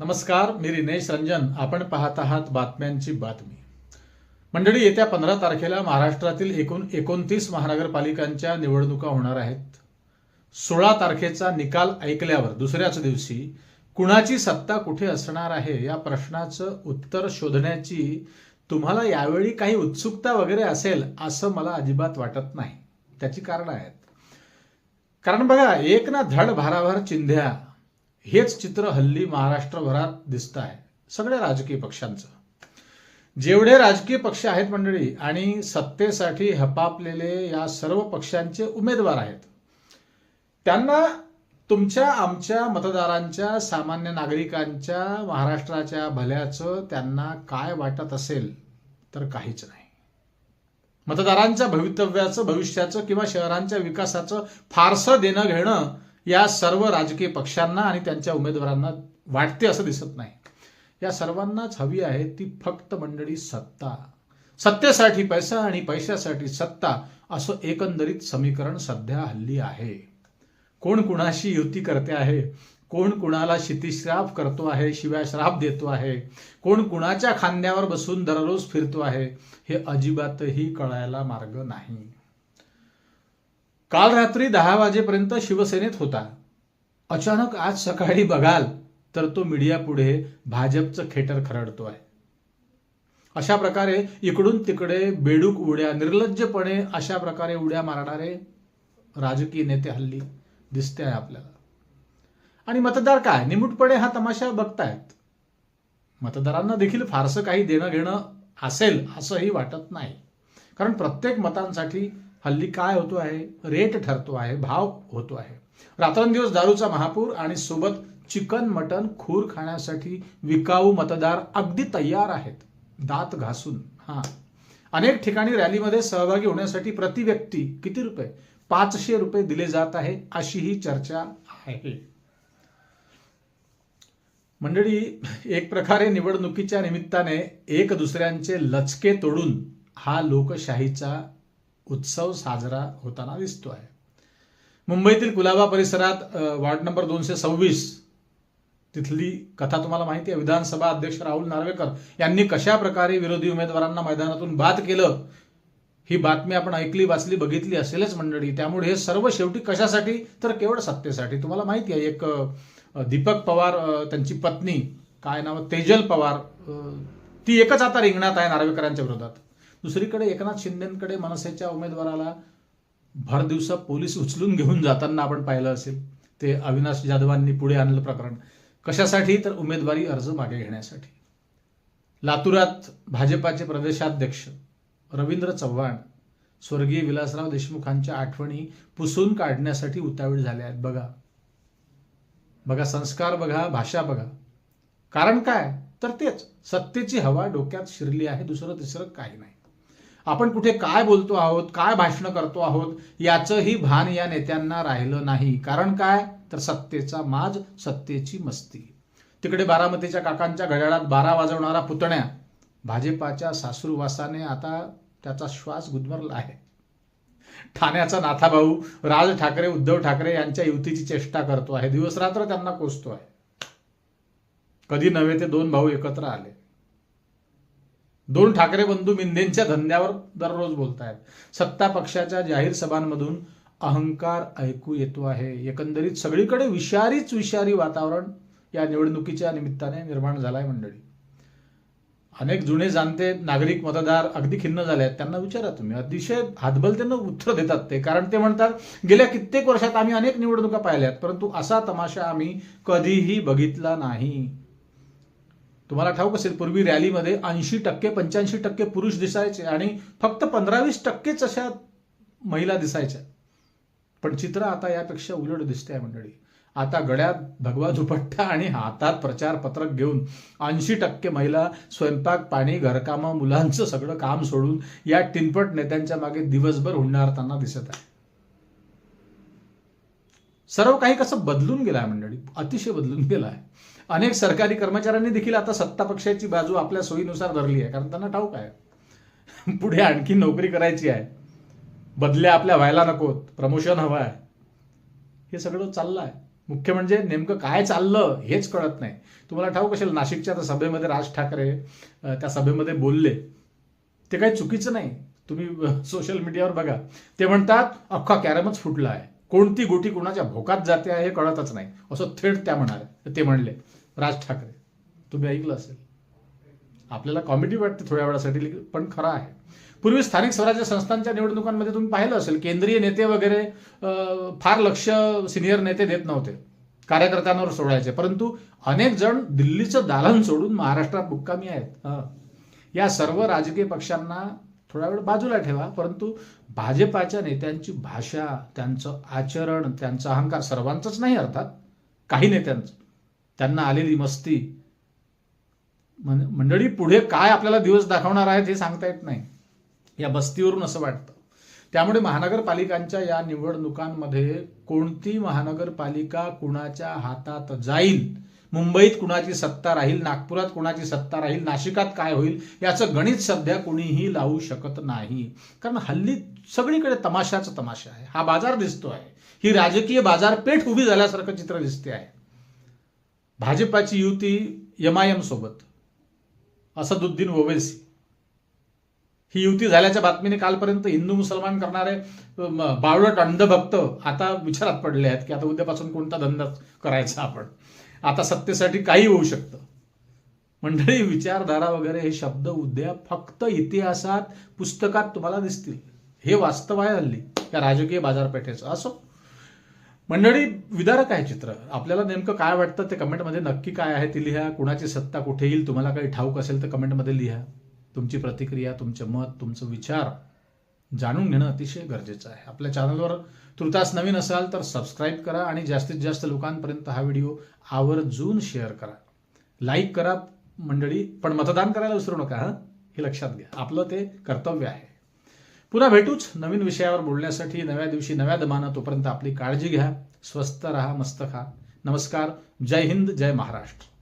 नमस्कार मी रिनेश रंजन. आपण पाहत आहात बातम्यांची बातमी. मंडळी येत्या पंधरा तारखेला महाराष्ट्रातील एकूण एकोणतीस महानगरपालिकांच्या निवडणुका होणार आहेत. सोळा तारखेचा निकाल ऐकल्यावर दुसऱ्याच दिवशी कुणाची सत्ता कुठे असणार आहे या प्रश्नाचं उत्तर शोधण्याची तुम्हाला यावेळी काही उत्सुकता वगैरे असेल असं मला अजिबात वाटत नाही. त्याची कारणं आहेत. कारण बघा एक ना धड भाराभर चिंध्या हेच चित्र हल्ली महाराष्ट्रभरात दिसत आहे सगळ्या राजकीय पक्षांचं. जेवढे राजकीय पक्ष आहेत मंडळी आणि सत्तेसाठी हपापलेले या सर्व पक्षांचे उमेदवार आहेत. त्यांना तुमच्या आमच्या मतदारांच्या सामान्य नागरिकांच्या महाराष्ट्राच्या भल्याचं त्यांना काय वाटत असेल तर काहीच नाही. मतदारांच्या भवितव्याचं भविष्याचं किंवा शहरांच्या विकासाचं फारसं देणं घेणं या सर्व राजकीय पक्षांना आणि त्यांच्या उमेदवारांना वाटते असं दिसत नाही. या सर्वांनाच हवी आहे ती फक्त मंडळी सत्ता. सत्तेसाठी पैसा आणि पैशासाठी सत्ता असं एकंदरीत समीकरण सध्या हल्ली आहे. कोण कुणाशी युती करते आहे? कोण कुणाला क्षितिश्राप करतो आहे? शिव्याश्राप देतो आहे. कोण कुणाच्या खांद्यावर बसून दररोज फिरतो आहे? हे अजिबातही कळायला मार्ग नाही. काल रात्री दहा वाजेपर्यंत शिवसेनेत होता. अचानक आज सकाळी बघाल तर तो मीडिया पुढे भाजपचं खेटर खरडतो आहे अशा प्रकारे इकडून तिकडे बेडूक उड्या निर्लज्जपणे अशा प्रकारे उड्या मारणारे राजकीय नेते हल्ली दिसते आहे आपल्याला. आणि मतदार काय? निमूटपणे हा तमाशा बघतायत. मतदारांना देखील फारसं काही देणं घेणं असेल असंही वाटत नाही. कारण प्रत्येक मतांसाठी हल्ली काय होतो आहे? रेट ठरतो आहे भाव होतो आहे. रात्रंदिवस दारूचा महापूर आणि सोबत चिकन मटन खूर खाण्यासाठी विकाऊ मतदार अगदी तयार आहेत. दात घासून. हा. अनेक ठिकाणी रॅलीमध्ये सहभागी होण्यासाठी प्रति व्यक्ती किती रुपये? पाचशे रुपये दिले जात आहे अशी ही चर्चा आहे. मंडळी एक प्रकारे निवडणुकीच्या निमित्ताने एक दुसऱ्यांचे लचके तोडून हा लोकशाहीचा उत्सव साजरा होताना दिसतो आहे मुंबईतील कुलाबा परिसरात वार्ड नंबर दोनशे सव्वीस तिथली कथा तुम्हाला माहिती आहे. विधानसभा अध्यक्ष राहुल नार्वेकर यांनी कशा प्रकारे विरोधी उमेदवारांना मैदानातून बाद केलं ही बातमी आपण ऐकली वाचली बघितली असेलच मंडळी. त्यामुळे हे सर्व शेवटी कशासाठी? तर केवळ सत्तेसाठी. तुम्हाला माहिती आहे एक दीपक पवार त्यांची पत्नी काय नाव? तेजल पवार ती एकच आता रिंगणात आहे नार्वेकरांच्या विरोधात. दुसरीकडे एकनाथ शिंदेकडे मनसेच्या उमेदवाराला भर दिवसा पोलीस उचलून घेऊन जाताना आपण पाहिलं असेल ते अविनाश जाधवांनी पुढे आणलं प्रकरण. कशासाठी? तर उमेदवारी अर्ज मागे घेण्यासाठी. लातूरात भाजपाचे प्रदेशाध्यक्ष रवींद्र चव्हाण स्वर्गीय विलासराव देशमुखांच्या आठवणी पुसून काढण्यासाठी उतावीळ झाल्या आहेत. बघा. बघा संस्कार बघा भाषा बघा. कारण काय? तर तेच. सत्तेची हवा डोक्यात शिरली आहे. दुसरं तिसरं काही नाही. आपण कुठे काय बोलतो आहोत काय भाषणं करतो आहोत याचंही भान या नेत्यांना राहिलं नाही. कारण काय? तर सत्तेचा माज सत्तेची मस्ती. तिकडे बारामतीच्या काकांच्या घड्याळात बारा वाजवणारा पुतण्या भाजपाच्या सासूरवासाने आता त्याचा श्वास गुदमरला आहे. ठाण्याचा नाथाभाऊ राज ठाकरे उद्धव ठाकरे यांच्या युतीची चेष्टा करतो आहे. दिवस रात्र त्यांना कोसतो आहे कधी नव्हे ते दोन भाऊ एकत्र आले. दोन ठाकरे बंधू मिंदेंच्या धंद्यावर दररोज बोलतायत. सत्ता पक्षाच्या जाहीर सभांमधून अहंकार ऐकू येतो आहे. एकंदरीत सगळीकडे विषारीच विषारी वातावरण या निवडणुकीच्या निमित्ताने निर्माण झालाय मंडळी. अनेक जुने जाणते नागरिक मतदार अगदी खिन्न झाले आहेत त्यांना विचारा तुम्ही. अतिशय हातबलतेनं उत्तर देतात ते. कारण ते म्हणतात गेल्या कित्येक वर्षात आम्ही अनेक निवडणुका पाहिल्या आहेत परंतु असा तमाशा आम्ही कधीही बघितला नाही. तुम्हाला ठाऊक असेल पूर्वी रॅलीमध्ये ऐंशी टक्के पंच्याऐंशी टक्के पुरुष दिसायचे आणि फक्त पंधरावीस टक्केच अशा महिला दिसायच्या. पण चित्र आता यापेक्षा उलट दिसते मंडळी. आता गळ्यात भगवा दुपट्टा आणि हातात प्रचार पत्रक घेऊन ऐंशी टक्के महिला स्वयंपाक पाणी घरकामं मुलांचं सगळं काम सोडून या टिनपट नेत्यांच्या मागे दिवसभर हुंडारताना दिसत आहे. सर्व काही कसं बदलून गेलं आहे मंडळी? अतिशय बदलून गेलं आहे अनेक सरकारी कर्मचाऱ्यांनी देखील आता सत्ता पक्षाची बाजू आपल्या सोयीनुसार धरली आहे कारण त्यांना ठाऊक आहे. पुढे आणखी नोकरी करायची आहे. बदल्या आपल्या व्हायला नकोत प्रमोशन हवं आहे. हे सगळं चाललं आहे मुख्य म्हणजे नेमकं काय चाललं हेच कळत नाही. तुम्हाला ठाऊक असेल नाशिकच्या त्या सभेमध्ये राज ठाकरे त्या सभेमध्ये बोलले. ते काही चुकीचं नाही. तुम्ही सोशल मीडियावर बघा. ते म्हणतात अख्खा कॅरमच फुटला आहे कोणती गोटी कोणाच्या भोकात जाते आहे हे कळतच नाही. असं थेट त्या म्हणाले ते म्हणले. राज ठाकरे तुम्ही ऐकलं असेल. आपल्याला कॉमेडी वाटते थोड्या वेळासाठी पण खरं आहे. पूर्वी स्थानिक स्वराज्य संस्थांच्या निवडणुकांमध्ये तुम्ही पाहिलं असेल केंद्रीय नेते वगैरे फार लक्ष सिनियर नेते देत नव्हते. कार्यकर्त्यांवर सोडायचे. परंतु अनेक जण दिल्लीचं दालन सोडून महाराष्ट्रात मुक्कामी आहेत. या सर्व राजकीय पक्षांना थोडा वेळ बाजूला ठेवा परंतु भाजपाच्या नेत्यांची भाषा त्यांचं आचरण त्यांचा अहंकार सर्वांचंच नाही अर्थात. काही नेत्यांचं. त्यांना आलेली मस्ती. मंडळी पुढे काय आपल्याला दिवस दाखवणार आहेत हे सांगता येत नाही. या बस्तीवरून असं वाटतं. त्यामुळे महानगरपालिकांच्या या निवडणुकांमध्ये कोणती महानगरपालिका कुणाच्या हातात जाईल? मुंबईत कुणाची सत्ता राहील? नागपुरात कुणाची सत्ता राहील? नाशिकात काय होईल? याचं गणित सध्या कुणीही लावू शकत नाही. कारण हल्ली सगळीकडे तमाशाचा तमाशा आहे. हा बाजार दिसतो आहे ही राजकीय बाजारपेठ उभी झाल्यासारखं चित्र दिसते आहे. भाजपाची युती एम आय एम सोबत. असदुद्दीन ओवेसी. ही युती झाल्याच्या बातमीने कालपर्यंत हिंदू मुसलमान करणारे बावळट अंधभक्त आता विचारात पडले आहेत की आता उद्यापासून कोणता धंदा करायचा आपण? आता सत्तेसाठी काही होऊ शकतं. मंडळी विचारधारा वगैरे हे शब्द उद्या फक्त इतिहासात पुस्तकात तुम्हाला दिसतील. हे वास्तव आहे हल्ली. या राजकीय बाजारपेठेचं. असो. मंडळी विदारक आहे चित्र. आपल्याला नेमकं काय वाटतं ते कमेंटमध्ये नक्की काय आहे ते लिहा. कुणाची सत्ता कुठे येईल तुम्हाला काही ठाऊक असेल तर कमेंटमध्ये लिहा. तुमची प्रतिक्रिया तुमचं मत तुमचं विचार जाणून घेणं अतिशय गरजेचं आहे. आपल्या चॅनलवर तुर्तास नवीन असाल तर सबस्क्राईब करा आणि जास्तीत जास्त लोकांपर्यंत हा व्हिडिओ आवर्जून शेअर करा. लाईक करा मंडळी पण मतदान करायला विसरू नका हं? हे लक्षात घ्या. आपलं ते कर्तव्य आहे. पुन्हा भेटूच. नवीन विषयावर बोलण्यासाठी नव्या दिवशी नव्या दमानं. तोपर्यंत आपली काळजी घ्या. स्वस्त राहा मस्त खा. नमस्कार. जय हिंद जय महाराष्ट्र.